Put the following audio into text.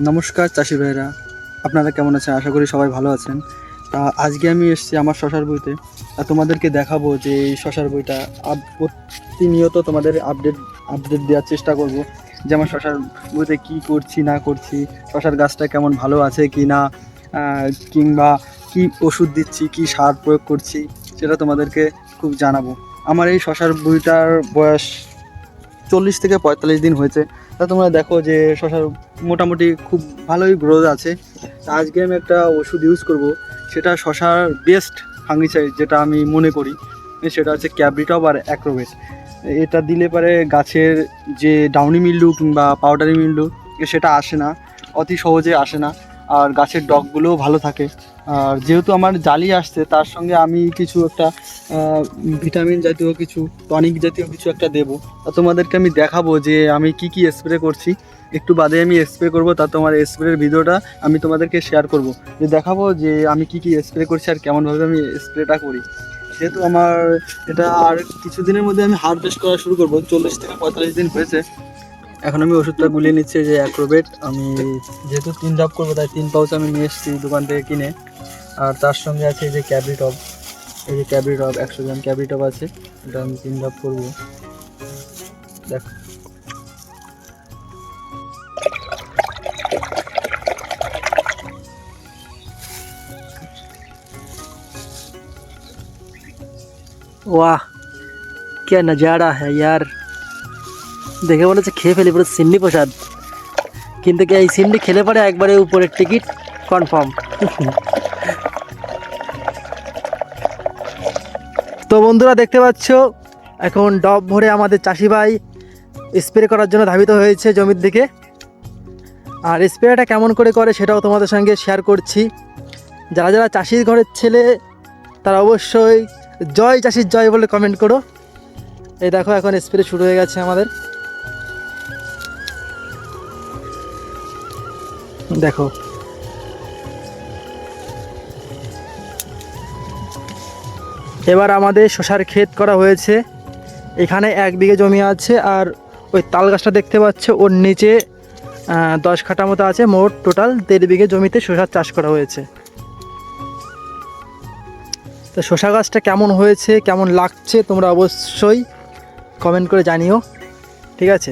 নমস্কার চাষি ভাইরা। আপনারা কেমন আছেন? আশা করি সবাই ভালো আছেন। তা আজকে আমি এসেছি আমার শশার বইতে। আর তোমাদেরকে দেখাবো যে এই শশার বইটা প্রতিনিয়ত তোমাদের আপডেট আপডেট দেওয়ার চেষ্টা করব যে আমার শশার বইতে কি করছি, না করছি, শশার গাছটা কেমন ভালো আছে কি না কিংবা কি ওষুধ দিচ্ছি, কি সার প্রয়োগ করছি, সেটা তোমাদেরকে খুব জানাব। আমার এই শশার বইটার বয়স চল্লিশ থেকে পঁয়তাল্লিশ দিন হয়েছে। তা তোমরা দেখো যে শশার মোটামুটি খুব ভালোই গ্রোথ আছে। আজকে আমি একটা ওষুধ ইউজ করব। সেটা শশার বেস্ট ফাঙ্গিসাইড যেটা আমি মনে করি। সেটা হচ্ছে ক্যাব্রিটপ আর অ্যাক্রোভেট এটা দিলে পারে গাছের যে ডাউনি মিল্ডু কিংবা পাউডারি মিল্ডু সেটা আসে না, অতি সহজে আসে না। আর গাছের ডগগুলোও ভালো থাকে। আর যেহেতু আমার জালি আসছে, তার সঙ্গে আমি কিছু একটা ভিটামিন জাতীয় কিছু, টনিক জাতীয় কিছু একটা দেবো। তা তোমাদেরকে আমি দেখাবো যে আমি কি কি স্প্রে করছি। একটু বাদে আমি স্প্রে করব, তা তোমার স্প্রের ভিডিওটা আমি তোমাদেরকে শেয়ার করব। যে দেখাবো যে আমি কি কি স্প্রে করছি আর কেমনভাবে আমি স্প্রেটা করি। যেহেতু আমার এটা আর কিছুদিনের মধ্যে আমি হারভেস্ট করা শুরু করব, চল্লিশ থেকে পঁয়তাল্লিশ দিন হয়েছে। এখন আমি ওষুধটা গুলিয়ে নিচ্ছি যে অ্যাক্রোবেট আমি যেহেতু তিন ধাপ করব, তাই তিন পাউচ আমি নিয়ে এসেছি দোকান থেকে কিনে। আর তার সঙ্গে আছে যে ক্যাব্রিটপ এই যে ক্যাব্রিটপ একশো গ্রাম ক্যাব্রিটপ আছে এটা আমি তিন ধাপ করবো দেখো वाह क्या नज़ारा है यार দেখে মনে হচ্ছে খেয়ে ফেলি পুরো সিন্নি প্রসাদ কিন্তু কি এই সিন্নি খেলে পরে একবারে উপরের টিকিট কনফার্ম তো বন্ধুরা দেখতে পাচ্ছ, এখন ডব ভরে আমাদের চাষি ভাই স্প্রে করার জন্য ধাবিত হয়েছে জমির দিকে। আর স্প্রেটা কেমন করে করে সেটাও তোমাদের সঙ্গে শেয়ার করছি। যারা যারা চাষির ঘরের ছেলে, তারা অবশ্যই জয় চাষির জয় বলে কমেন্ট করো। এই দেখো, এখন স্প্রে শুরু হয়ে গেছে আমাদের। দেখো এবার আমাদের শশার ক্ষেত করা হয়েছে। এখানে এক বিঘে জমি আছে আর ওই তাল গাছটা দেখতে পাচ্ছ, ওর নিচে দশ কাঠা মতো আছে। মোট টোটাল দেড় বিঘে জমিতে শশার চাষ করা হয়েছে। তো শশা গাছটা কেমন হয়েছে, কেমন লাগছে তোমরা অবশ্যই কমেন্ট করে জানিও। ঠিক আছে?